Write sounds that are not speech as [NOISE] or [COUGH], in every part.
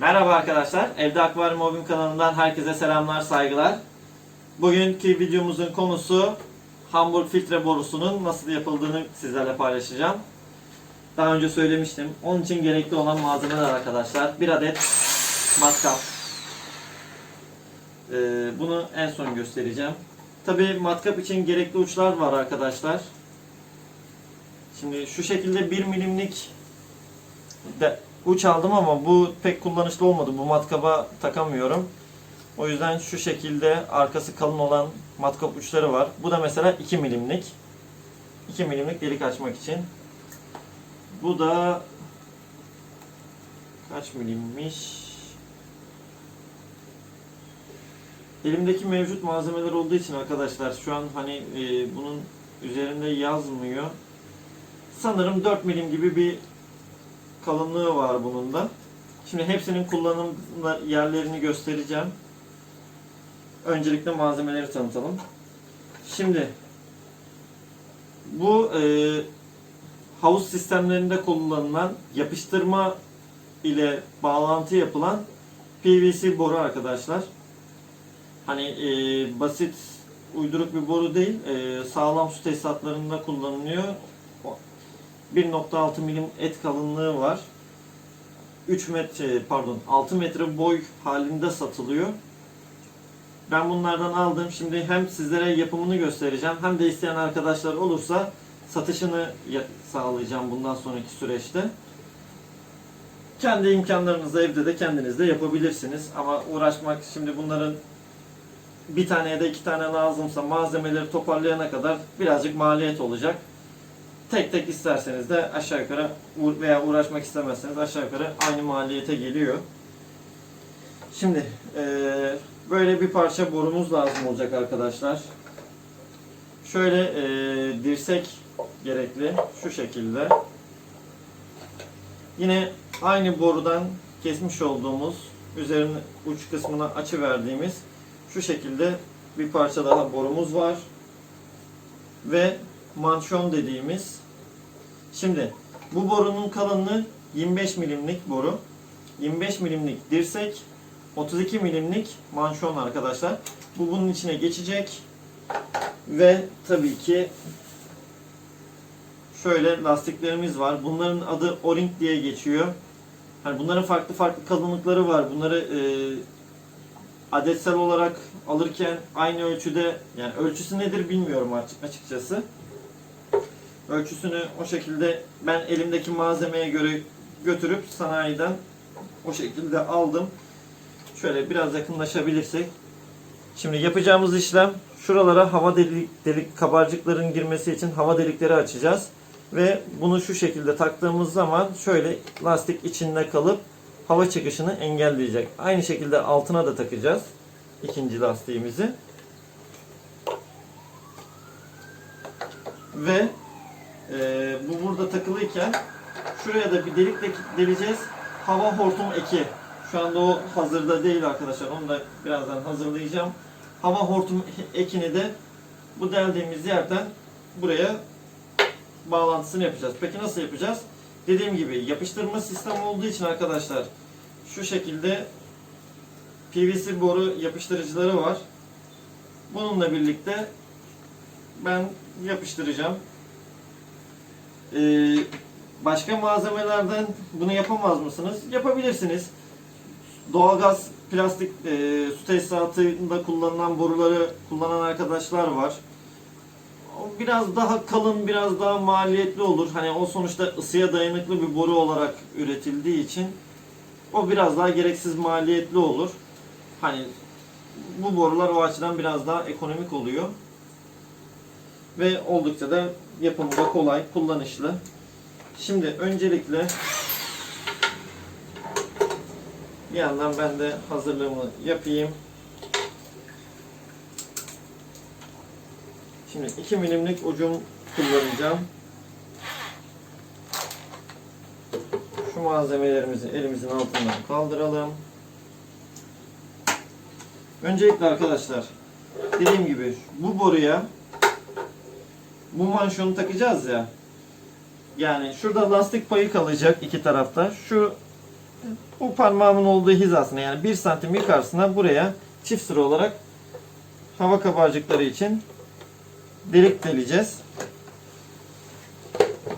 Merhaba arkadaşlar. Evde Akvaryum Hobim kanalından herkese selamlar, saygılar. Bugünkü videomuzun konusu Hamburg filtre borusunun nasıl yapıldığını sizlerle paylaşacağım. Daha önce söylemiştim. Onun için gerekli olan malzemeler arkadaşlar. Bir adet matkap. Ee, bunu en son göstereceğim. Tabi matkap için gerekli uçlar var arkadaşlar. Şimdi şu şekilde 1 milimlik de uç aldım ama bu pek kullanışlı olmadı. Bu matkaba takamıyorum. O yüzden şu şekilde arkası kalın olan matkap uçları var. Bu da mesela 2 milimlik. 2 milimlik delik açmak için. Bu da kaç milimmiş? Elimdeki mevcut malzemeler olduğu için arkadaşlar şu an hani e, bunun üzerinde yazmıyor. Sanırım 4 milim gibi bir kalınlığı var bunun da. Şimdi hepsinin kullanım yerlerini göstereceğim. Öncelikle malzemeleri tanıtalım. Şimdi bu e, havuz sistemlerinde kullanılan yapıştırma ile bağlantı yapılan PVC boru arkadaşlar. Hani e, basit uyduruk bir boru değil, e, sağlam su tesisatlarında kullanılıyor. 1.6 milim et kalınlığı var. 3 metre pardon 6 metre boy halinde satılıyor. Ben bunlardan aldım. Şimdi hem sizlere yapımını göstereceğim hem de isteyen arkadaşlar olursa satışını ya- sağlayacağım bundan sonraki süreçte. Kendi imkanlarınızla evde de kendiniz de yapabilirsiniz. Ama uğraşmak şimdi bunların bir tane ya da iki tane lazımsa malzemeleri toparlayana kadar birazcık maliyet olacak tek tek isterseniz de aşağı yukarı veya uğraşmak istemezseniz aşağı yukarı aynı maliyete geliyor. Şimdi eee, böyle bir parça borumuz lazım olacak arkadaşlar. Şöyle eee, dirsek gerekli şu şekilde. Yine aynı borudan kesmiş olduğumuz üzerine uç kısmına açı verdiğimiz şu şekilde bir parça daha borumuz var. Ve manşon dediğimiz. Şimdi bu borunun kalınlığı 25 milimlik boru. 25 milimlik dirsek, 32 milimlik manşon arkadaşlar. Bu bunun içine geçecek. Ve tabii ki şöyle lastiklerimiz var. Bunların adı O-ring diye geçiyor. Hani bunların farklı farklı kalınlıkları var. Bunları e, adetsel olarak alırken aynı ölçüde yani ölçüsü nedir bilmiyorum açık- açıkçası. Ölçüsünü o şekilde ben elimdeki malzemeye göre götürüp sanayiden o şekilde aldım. Şöyle biraz yakınlaşabilirsek. Şimdi yapacağımız işlem şuralara hava delik, delik kabarcıkların girmesi için hava delikleri açacağız. Ve bunu şu şekilde taktığımız zaman şöyle lastik içinde kalıp hava çıkışını engelleyecek. Aynı şekilde altına da takacağız ikinci lastiğimizi. Ve e, bu burada takılıyken şuraya da bir delik de deleceğiz. Hava hortum eki. Şu anda o hazırda değil arkadaşlar. Onu da birazdan hazırlayacağım. Hava hortum ekini de bu deldiğimiz yerden buraya bağlantısını yapacağız. Peki nasıl yapacağız? Dediğim gibi yapıştırma sistemi olduğu için arkadaşlar şu şekilde PVC boru yapıştırıcıları var. Bununla birlikte ben yapıştıracağım. Ee, başka malzemelerden bunu yapamaz mısınız? Yapabilirsiniz. Doğalgaz, plastik e, su tesisatında kullanılan boruları kullanan arkadaşlar var. O biraz daha kalın, biraz daha maliyetli olur. Hani o sonuçta ısıya dayanıklı bir boru olarak üretildiği için o biraz daha gereksiz maliyetli olur. Hani bu borular o açıdan biraz daha ekonomik oluyor. Ve oldukça da yapımı da kolay, kullanışlı. Şimdi öncelikle bir yandan ben de hazırlığımı yapayım. Şimdi 2 milimlik ucum kullanacağım. Şu malzemelerimizi elimizin altından kaldıralım. Öncelikle arkadaşlar dediğim gibi bu boruya bu manşonu takacağız ya. Yani şurada lastik payı kalacak iki tarafta. Şu bu parmağımın olduğu hizasına yani 1 santim yukarısına buraya çift sıra olarak hava kabarcıkları için delik deleceğiz.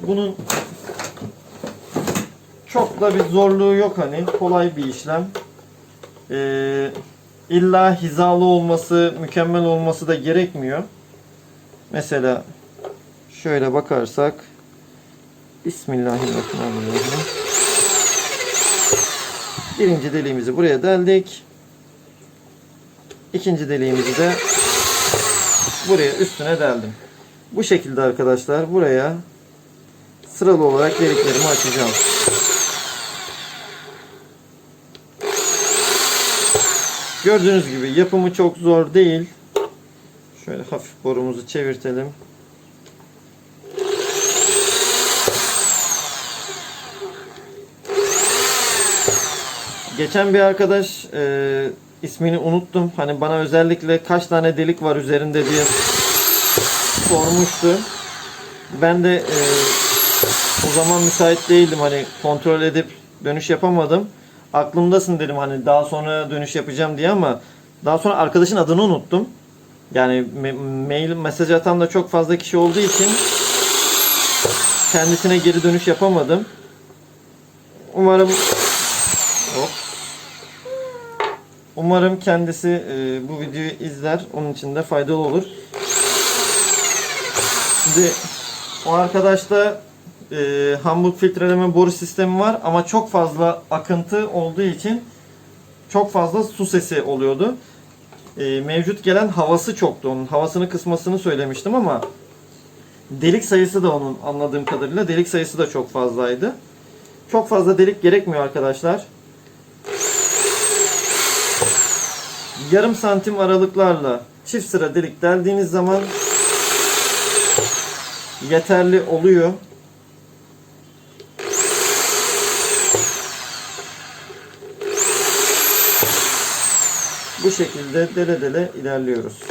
Bunun çok da bir zorluğu yok hani kolay bir işlem. Ee, illa hizalı olması, mükemmel olması da gerekmiyor. Mesela şöyle bakarsak Bismillahirrahmanirrahim. Birinci deliğimizi buraya deldik. İkinci deliğimizi de buraya üstüne deldim. Bu şekilde arkadaşlar buraya sıralı olarak deliklerimi açacağım. Gördüğünüz gibi yapımı çok zor değil. Şöyle hafif borumuzu çevirtelim. Geçen bir arkadaş e, ismini unuttum. Hani bana özellikle kaç tane delik var üzerinde diye sormuştu. Ben de e, o zaman müsait değildim. Hani kontrol edip dönüş yapamadım. Aklımdasın dedim hani daha sonra dönüş yapacağım diye ama daha sonra arkadaşın adını unuttum. Yani mail mesaj atan da çok fazla kişi olduğu için kendisine geri dönüş yapamadım. Umarım Hop. Umarım kendisi e, bu videoyu izler. Onun için de faydalı olur. Şimdi o arkadaşta e, Hamburg filtreleme boru sistemi var ama çok fazla akıntı olduğu için çok fazla su sesi oluyordu. E, mevcut gelen havası çoktu onun. Havasını kısmasını söylemiştim ama delik sayısı da onun anladığım kadarıyla delik sayısı da çok fazlaydı. Çok fazla delik gerekmiyor arkadaşlar. Yarım santim aralıklarla çift sıra delik deldiğiniz zaman yeterli oluyor. Bu şekilde dele dele ilerliyoruz.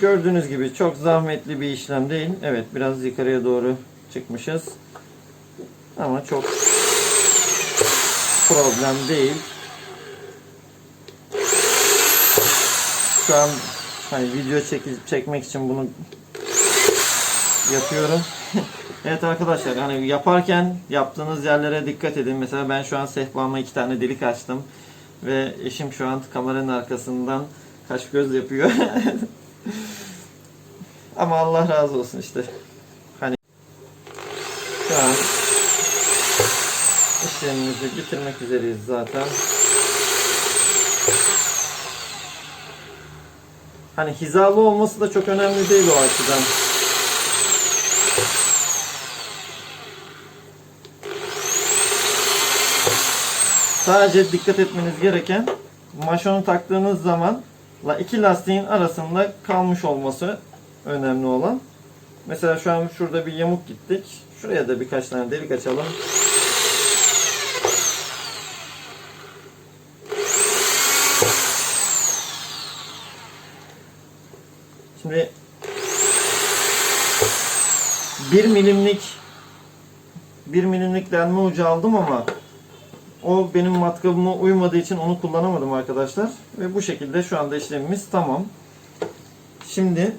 Gördüğünüz gibi çok zahmetli bir işlem değil. Evet biraz yukarıya doğru çıkmışız. Ama çok problem değil. Şu an hani video çek- çekmek için bunu yapıyorum. [LAUGHS] evet arkadaşlar hani yaparken yaptığınız yerlere dikkat edin. Mesela ben şu an sehpama iki tane delik açtım. Ve eşim şu an kameranın arkasından kaş göz yapıyor. [LAUGHS] Ama Allah razı olsun işte. Hani şu an işlemimizi bitirmek üzereyiz zaten. Hani hizalı olması da çok önemli değil o açıdan. Sadece dikkat etmeniz gereken maşonu taktığınız zaman iki lastiğin arasında kalmış olması önemli olan. Mesela şu an şurada bir yamuk gittik. Şuraya da birkaç tane delik açalım. Şimdi bir milimlik bir milimlik delme ucu aldım ama o benim matkabıma uymadığı için onu kullanamadım arkadaşlar. Ve bu şekilde şu anda işlemimiz tamam. Şimdi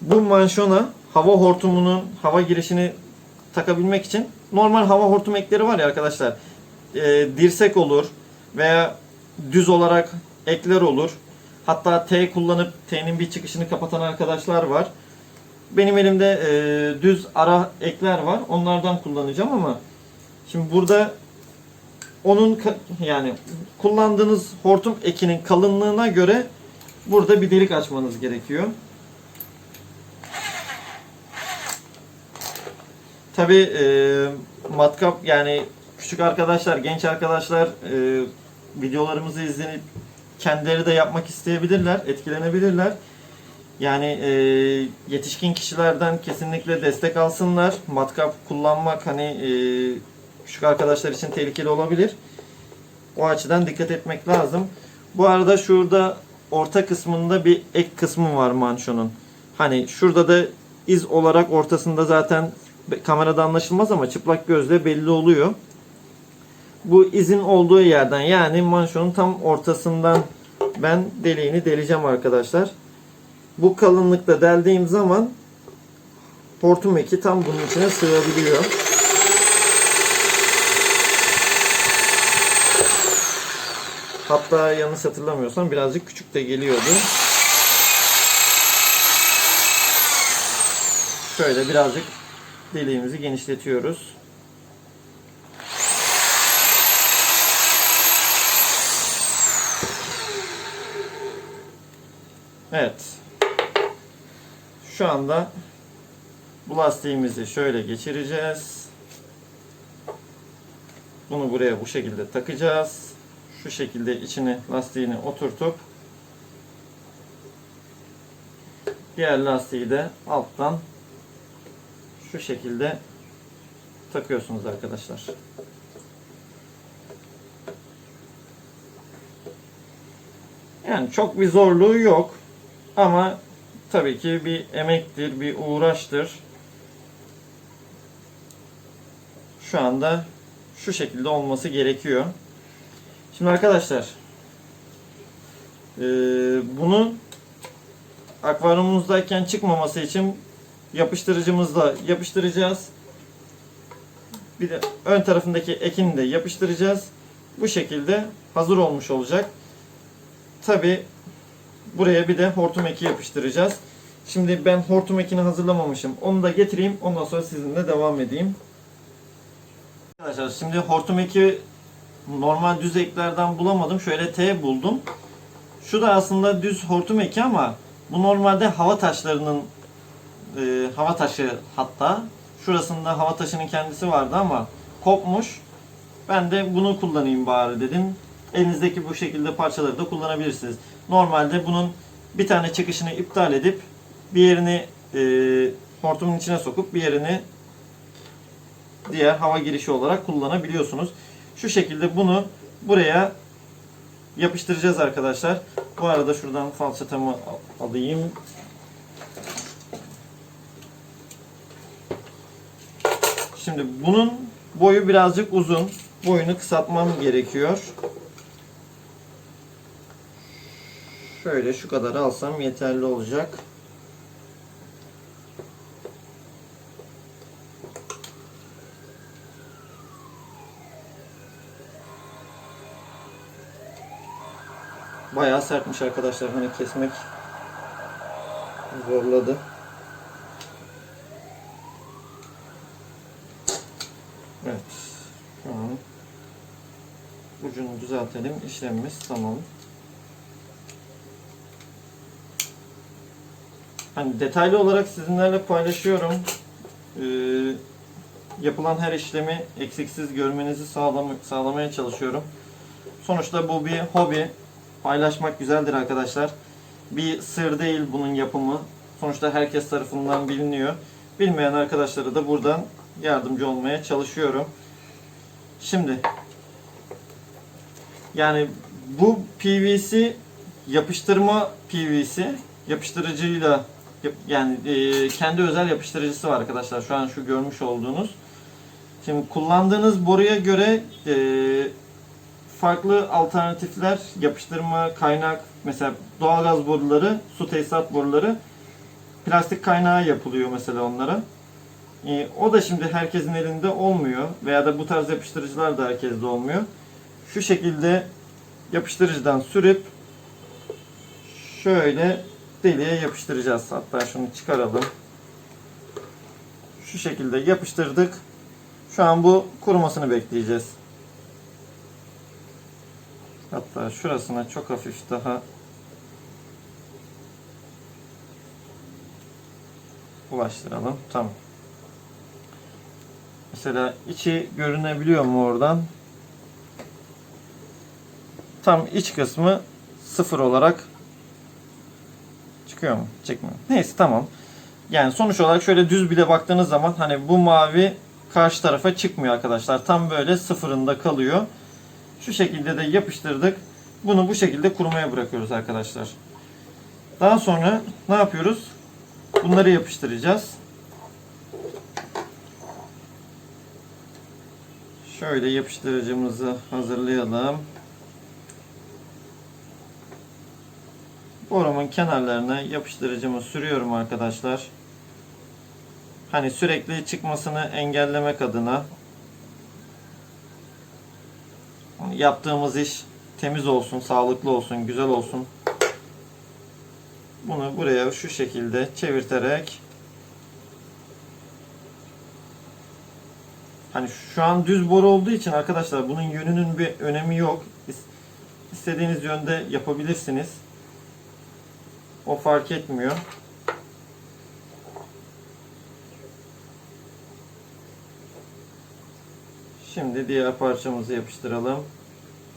bu manşona hava hortumunun hava girişini takabilmek için normal hava hortum ekleri var ya arkadaşlar. Ee, dirsek olur veya düz olarak ekler olur. Hatta T kullanıp T'nin bir çıkışını kapatan arkadaşlar var. Benim elimde e, düz ara ekler var. Onlardan kullanacağım ama şimdi burada onun yani kullandığınız hortum ekinin kalınlığına göre burada bir delik açmanız gerekiyor. Tabi e, matkap yani küçük arkadaşlar, genç arkadaşlar e, videolarımızı izlenip kendileri de yapmak isteyebilirler, etkilenebilirler. Yani e, yetişkin kişilerden kesinlikle destek alsınlar. Matkap kullanmak hani e, küçük arkadaşlar için tehlikeli olabilir. O açıdan dikkat etmek lazım. Bu arada şurada orta kısmında bir ek kısmı var manşonun. Hani şurada da iz olarak ortasında zaten kamerada anlaşılmaz ama çıplak gözle belli oluyor. Bu izin olduğu yerden yani manşonun tam ortasından ben deliğini deleceğim arkadaşlar. Bu kalınlıkta deldiğim zaman hortum tam bunun içine sığabiliyor. Hatta yanlış hatırlamıyorsam birazcık küçük de geliyordu. Şöyle birazcık deliğimizi genişletiyoruz. Evet. Şu anda bu lastiğimizi şöyle geçireceğiz. Bunu buraya bu şekilde takacağız. Şu şekilde içine lastiğini oturtup diğer lastiği de alttan şu şekilde takıyorsunuz arkadaşlar. Yani çok bir zorluğu yok. Ama tabii ki bir emektir, bir uğraştır. Şu anda şu şekilde olması gerekiyor. Şimdi arkadaşlar eee, bunu akvaryumumuzdayken çıkmaması için yapıştırıcımızla yapıştıracağız. Bir de ön tarafındaki ekini de yapıştıracağız. Bu şekilde hazır olmuş olacak. Tabi buraya bir de hortum eki yapıştıracağız. Şimdi ben hortum ekini hazırlamamışım. Onu da getireyim. Ondan sonra sizinle devam edeyim. Arkadaşlar şimdi hortum eki normal düz eklerden bulamadım. Şöyle T buldum. Şu da aslında düz hortum eki ama bu normalde hava taşlarının e, hava taşı hatta şurasında hava taşının kendisi vardı ama kopmuş. Ben de bunu kullanayım bari dedim. Elinizdeki bu şekilde parçaları da kullanabilirsiniz. Normalde bunun bir tane çıkışını iptal edip bir yerini e, hortumun içine sokup bir yerini diğer hava girişi olarak kullanabiliyorsunuz. Şu şekilde bunu buraya yapıştıracağız arkadaşlar. Bu arada şuradan falçatamı al- alayım. Şimdi bunun boyu birazcık uzun. Boyunu kısaltmam gerekiyor. Şöyle şu kadar alsam yeterli olacak. Bayağı sertmiş arkadaşlar. Hani kesmek zorladı. Evet. Şu an ucunu düzeltelim. İşlemimiz tamam. Hani detaylı olarak sizinlerle paylaşıyorum. Ee, yapılan her işlemi eksiksiz görmenizi sağlam sağlamaya çalışıyorum. Sonuçta bu bir hobi. Paylaşmak güzeldir arkadaşlar. Bir sır değil bunun yapımı. Sonuçta herkes tarafından biliniyor. Bilmeyen arkadaşlara da buradan yardımcı olmaya çalışıyorum. Şimdi yani bu PVC yapıştırma PVC yapıştırıcıyla yap- yani e, kendi özel yapıştırıcısı var arkadaşlar. Şu an şu görmüş olduğunuz. Şimdi kullandığınız boruya göre e, farklı alternatifler yapıştırma kaynak mesela doğalgaz boruları, su tesisat boruları plastik kaynağı yapılıyor mesela onlara. E, o da şimdi herkesin elinde olmuyor veya da bu tarz yapıştırıcılar da herkeste olmuyor. Şu şekilde yapıştırıcıdan sürüp şöyle deliğe yapıştıracağız. Hatta şunu çıkaralım. Şu şekilde yapıştırdık. Şu an bu kurumasını bekleyeceğiz. Hatta şurasına çok hafif daha ulaştıralım. Tamam. Mesela içi görünebiliyor mu oradan? Tam iç kısmı sıfır olarak çıkıyor mu? Çıkmıyor. Neyse tamam. Yani sonuç olarak şöyle düz bile baktığınız zaman hani bu mavi karşı tarafa çıkmıyor arkadaşlar. Tam böyle sıfırında kalıyor. Şu şekilde de yapıştırdık. Bunu bu şekilde kurumaya bırakıyoruz arkadaşlar. Daha sonra ne yapıyoruz? Bunları yapıştıracağız. Şöyle yapıştırıcımızı hazırlayalım. Borumun kenarlarına yapıştırıcımı sürüyorum arkadaşlar. Hani sürekli çıkmasını engellemek adına yaptığımız iş temiz olsun, sağlıklı olsun, güzel olsun. Bunu buraya şu şekilde çevirterek Hani şu an düz boru olduğu için arkadaşlar bunun yönünün bir önemi yok. İs- İstediğiniz yönde yapabilirsiniz. O fark etmiyor. Şimdi diğer parçamızı yapıştıralım.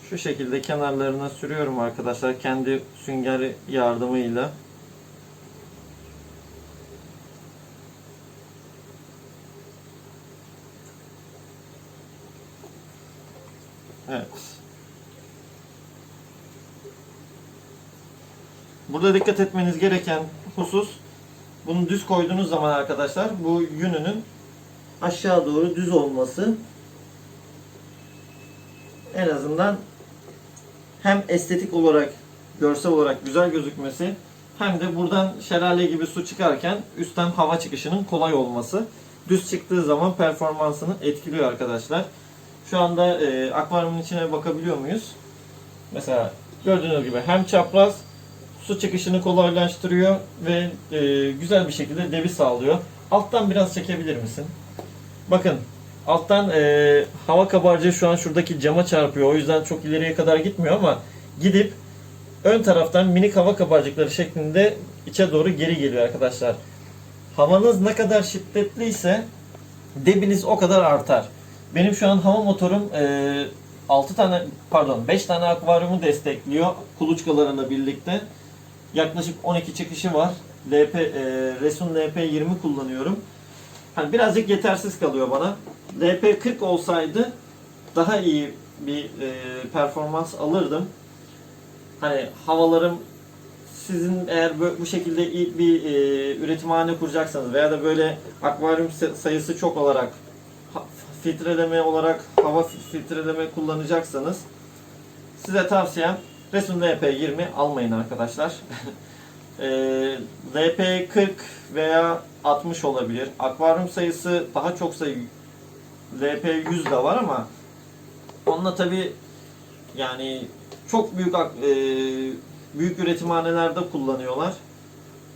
Şu şekilde kenarlarına sürüyorum arkadaşlar kendi sünger yardımıyla. Evet. Burada dikkat etmeniz gereken husus bunu düz koyduğunuz zaman arkadaşlar bu yününün aşağı doğru düz olması en azından hem estetik olarak görsel olarak güzel gözükmesi hem de buradan şelale gibi su çıkarken üstten hava çıkışının kolay olması düz çıktığı zaman performansını etkiliyor arkadaşlar. Şu anda e, akvaryumun içine bakabiliyor muyuz? Mesela gördüğünüz gibi hem çapraz su çıkışını kolaylaştırıyor ve e, güzel bir şekilde debi sağlıyor. Alttan biraz çekebilir misin? Bakın alttan e, hava kabarcığı şu an şuradaki cama çarpıyor. O yüzden çok ileriye kadar gitmiyor ama gidip ön taraftan minik hava kabarcıkları şeklinde içe doğru geri geliyor arkadaşlar. Havanız ne kadar şiddetliyse debiniz o kadar artar. Benim şu an hava motorum e, 6 tane pardon 5 tane akvaryumu destekliyor kuluçkalarına birlikte. Yaklaşık 12 çıkışı var. LP, e, Resun LP20 kullanıyorum. Hani birazcık yetersiz kalıyor bana. LP40 olsaydı daha iyi bir e, performans alırdım. Hani havalarım sizin eğer bu şekilde iyi bir e, üretimhane kuracaksanız veya da böyle akvaryum sayısı çok olarak filtreleme olarak hava fi- filtreleme kullanacaksanız size tavsiyem Resun LP20 almayın arkadaşlar. [LAUGHS] e, LP40 veya 60 olabilir. Akvaryum sayısı daha çok sayı LP100 de var ama onunla tabi yani çok büyük e, büyük üretimhanelerde kullanıyorlar.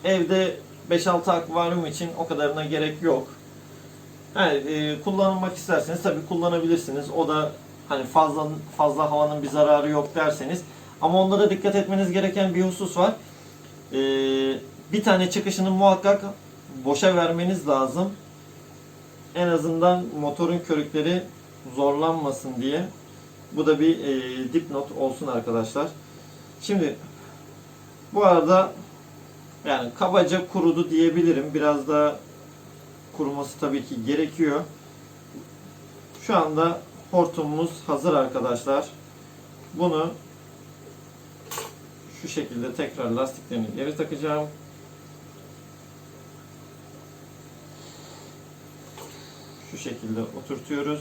Evde 5-6 akvaryum için o kadarına gerek yok. Yani, e, kullanmak isterseniz tabi kullanabilirsiniz. O da hani fazla fazla havanın bir zararı yok derseniz. Ama onda da dikkat etmeniz gereken bir husus var. E, bir tane çıkışını muhakkak boşa vermeniz lazım. En azından motorun körükleri zorlanmasın diye. Bu da bir e, dipnot olsun arkadaşlar. Şimdi bu arada yani kabaca kurudu diyebilirim. Biraz da kuruması tabii ki gerekiyor. Şu anda hortumumuz hazır arkadaşlar. Bunu şu şekilde tekrar lastiklerini geri takacağım. Şu şekilde oturtuyoruz.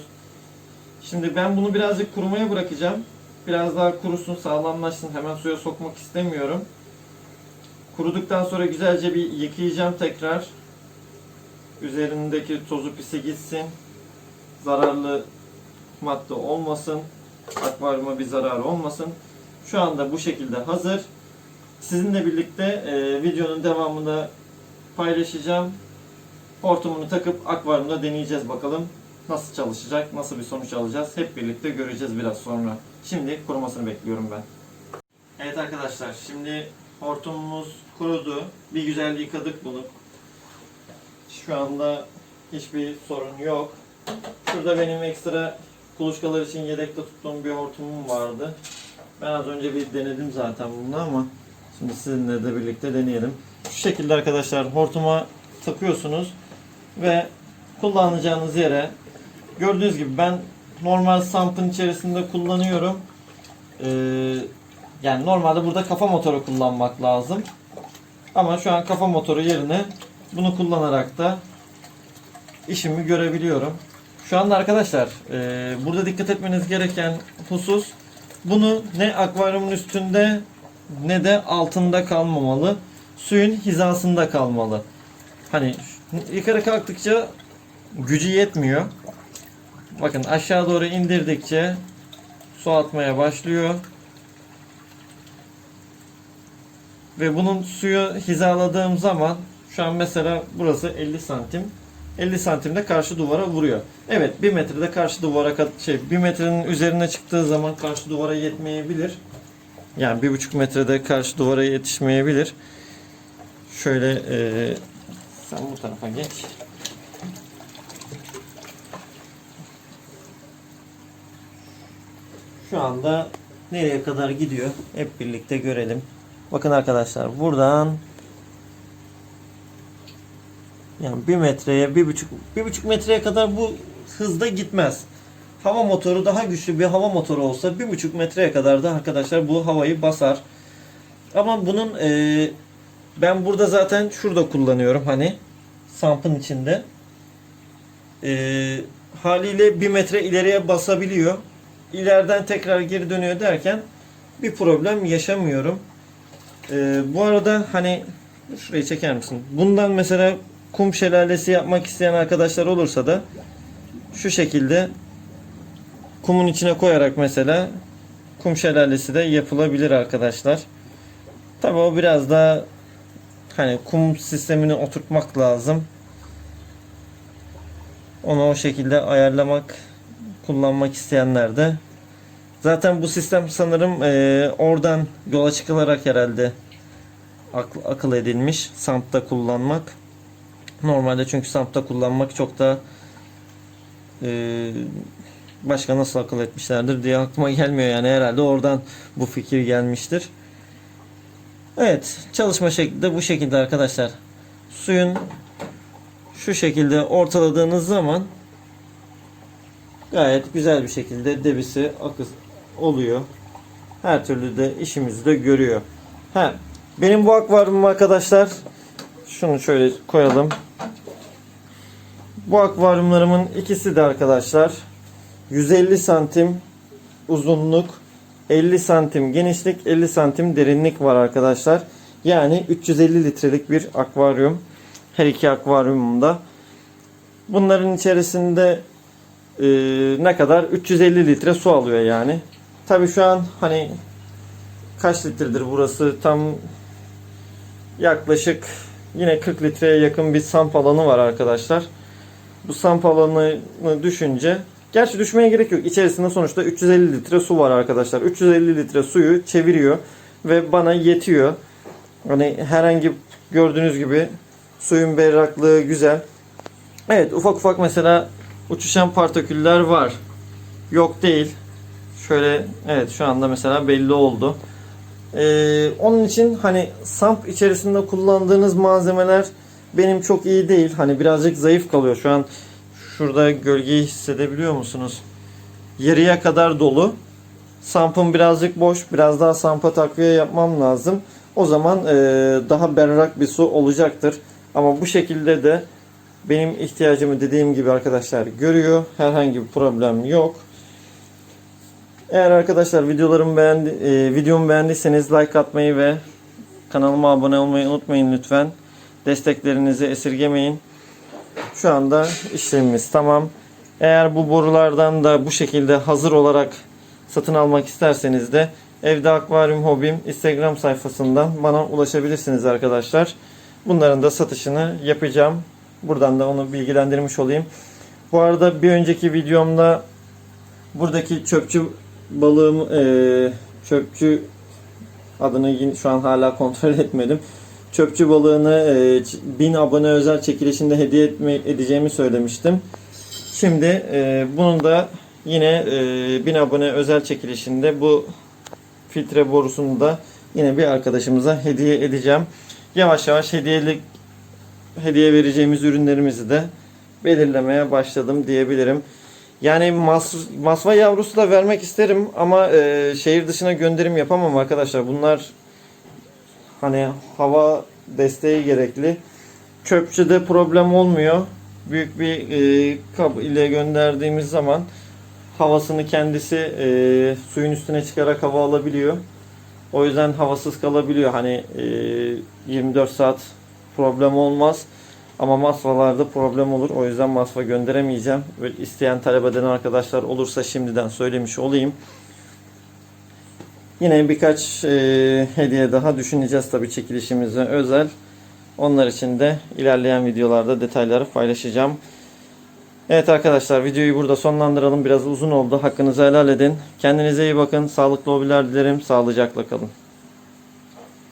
Şimdi ben bunu birazcık kurumaya bırakacağım. Biraz daha kurusun, sağlamlaşsın. Hemen suya sokmak istemiyorum. Kuruduktan sonra güzelce bir yıkayacağım tekrar. Üzerindeki tozu pisi gitsin. Zararlı madde olmasın. Akvaryuma bir zarar olmasın. Şu anda bu şekilde hazır. Sizinle birlikte e, videonun devamında paylaşacağım. Hortumunu takıp akvaryumda deneyeceğiz bakalım. Nasıl çalışacak, nasıl bir sonuç alacağız hep birlikte göreceğiz biraz sonra. Şimdi kurumasını bekliyorum ben. Evet arkadaşlar şimdi hortumumuz kurudu. Bir güzel yıkadık bunu. Şu anda hiçbir sorun yok. Şurada benim ekstra kuluçkalar için yedekte tuttuğum bir hortumum vardı. Ben az önce bir denedim zaten bunu ama şimdi sizinle de birlikte deneyelim. Şu şekilde arkadaşlar hortuma takıyorsunuz ve kullanacağınız yere gördüğünüz gibi ben normal sampın içerisinde kullanıyorum. Ee, Yani normalde burada kafa motoru kullanmak lazım. Ama şu an kafa motoru yerine bunu kullanarak da işimi görebiliyorum. Şu anda arkadaşlar e, burada dikkat etmeniz gereken husus bunu ne akvaryumun üstünde ne de altında kalmamalı. Suyun hizasında kalmalı. Hani yukarı kalktıkça gücü yetmiyor. Bakın aşağı doğru indirdikçe su atmaya başlıyor. Ve bunun suyu hizaladığım zaman şu an mesela burası 50 santim. 50 santimde karşı duvara vuruyor. Evet 1 metrede karşı duvara kat- şey 1 metrenin üzerine çıktığı zaman karşı duvara yetmeyebilir. Yani 1,5 metrede karşı duvara yetişmeyebilir. Şöyle eee, sen bu tarafa geç. Şu anda nereye kadar gidiyor? Hep birlikte görelim. Bakın arkadaşlar buradan yani bir metreye, bir buçuk, bir buçuk metreye kadar bu hızda gitmez. Hava motoru daha güçlü bir hava motoru olsa bir buçuk metreye kadar da arkadaşlar bu havayı basar. Ama bunun e, ben burada zaten şurada kullanıyorum hani sampın içinde. E, haliyle bir metre ileriye basabiliyor. İleriden tekrar geri dönüyor derken bir problem yaşamıyorum. E, bu arada hani şurayı çeker misin? Bundan mesela kum şelalesi yapmak isteyen arkadaşlar olursa da şu şekilde kumun içine koyarak mesela kum şelalesi de yapılabilir arkadaşlar. Tabi o biraz daha hani kum sistemini oturtmak lazım. Onu o şekilde ayarlamak, kullanmak isteyenler de zaten bu sistem sanırım eee, oradan yola çıkılarak herhalde akıl, akıl edilmiş Samp'ta kullanmak. Normalde çünkü Samp'ta kullanmak çok da eee, başka nasıl akıl etmişlerdir diye aklıma [LAUGHS] gelmiyor yani herhalde oradan bu fikir gelmiştir. Evet çalışma şekli de bu şekilde arkadaşlar. Suyun şu şekilde ortaladığınız zaman gayet güzel bir şekilde debisi akış oluyor. Her türlü de işimizi de görüyor. Ha, benim bu akvaryumum arkadaşlar şunu şöyle koyalım. Bu akvaryumlarımın ikisi de arkadaşlar 150 santim uzunluk 50 santim genişlik 50 santim derinlik var arkadaşlar. Yani 350 litrelik bir akvaryum. Her iki akvaryumumda. Bunların içerisinde e, ne kadar? 350 litre su alıyor yani. Tabi şu an hani kaç litredir burası? Tam yaklaşık yine 40 litreye yakın bir samp alanı var arkadaşlar. Bu samp alanını düşünce Gerçi düşmeye gerek yok. İçerisinde sonuçta 350 litre su var arkadaşlar. 350 litre suyu çeviriyor ve bana yetiyor. Hani herhangi gördüğünüz gibi suyun berraklığı güzel. Evet ufak ufak mesela uçuşan partiküller var. Yok değil. Şöyle evet şu anda mesela belli oldu. Ee, onun için hani samp içerisinde kullandığınız malzemeler benim çok iyi değil. Hani birazcık zayıf kalıyor. Şu an Şurada gölgeyi hissedebiliyor musunuz? Yarıya kadar dolu. Sampım birazcık boş. Biraz daha sampa takviye yapmam lazım. O zaman e, daha berrak bir su olacaktır. Ama bu şekilde de benim ihtiyacımı dediğim gibi arkadaşlar görüyor. Herhangi bir problem yok. Eğer arkadaşlar videolarımı beğendi, e, videomu beğendiyseniz like atmayı ve kanalıma abone olmayı unutmayın lütfen. Desteklerinizi esirgemeyin. Şu anda işlemimiz tamam. Eğer bu borulardan da bu şekilde hazır olarak satın almak isterseniz de Evde Akvaryum Hobim Instagram sayfasından bana ulaşabilirsiniz arkadaşlar. Bunların da satışını yapacağım. Buradan da onu bilgilendirmiş olayım. Bu arada bir önceki videomda buradaki çöpçü balığım çöpçü adını şu an hala kontrol [LAUGHS] etmedim. Çöpçü balığını e, ç- 1000 abone özel çekilişinde hediye etme, edeceğimi söylemiştim. Şimdi e, bunu da yine e, 1000 abone özel çekilişinde bu filtre borusunu da yine bir arkadaşımıza hediye edeceğim. Yavaş yavaş hediyelik hediye vereceğimiz ürünlerimizi de belirlemeye başladım diyebilirim. Yani mas, masva yavrusu da vermek isterim ama e, şehir dışına gönderim yapamam arkadaşlar. Bunlar hani hava desteği gerekli. Çöpçüde problem olmuyor. Büyük bir e, kap ile gönderdiğimiz zaman havasını kendisi e, suyun üstüne çıkarak hava alabiliyor. O yüzden havasız kalabiliyor. Hani e, 24 saat problem olmaz. Ama masvalarda problem olur. O yüzden masva gönderemeyeceğim. Ve isteyen talep eden arkadaşlar olursa şimdiden söylemiş olayım. Yine birkaç e, hediye daha düşüneceğiz tabii çekilişimize özel. Onlar için de ilerleyen videolarda detayları paylaşacağım. Evet arkadaşlar videoyu burada sonlandıralım. Biraz uzun oldu. Hakkınızı helal edin. Kendinize iyi bakın. Sağlıklı hobiler dilerim. Sağlıcakla kalın.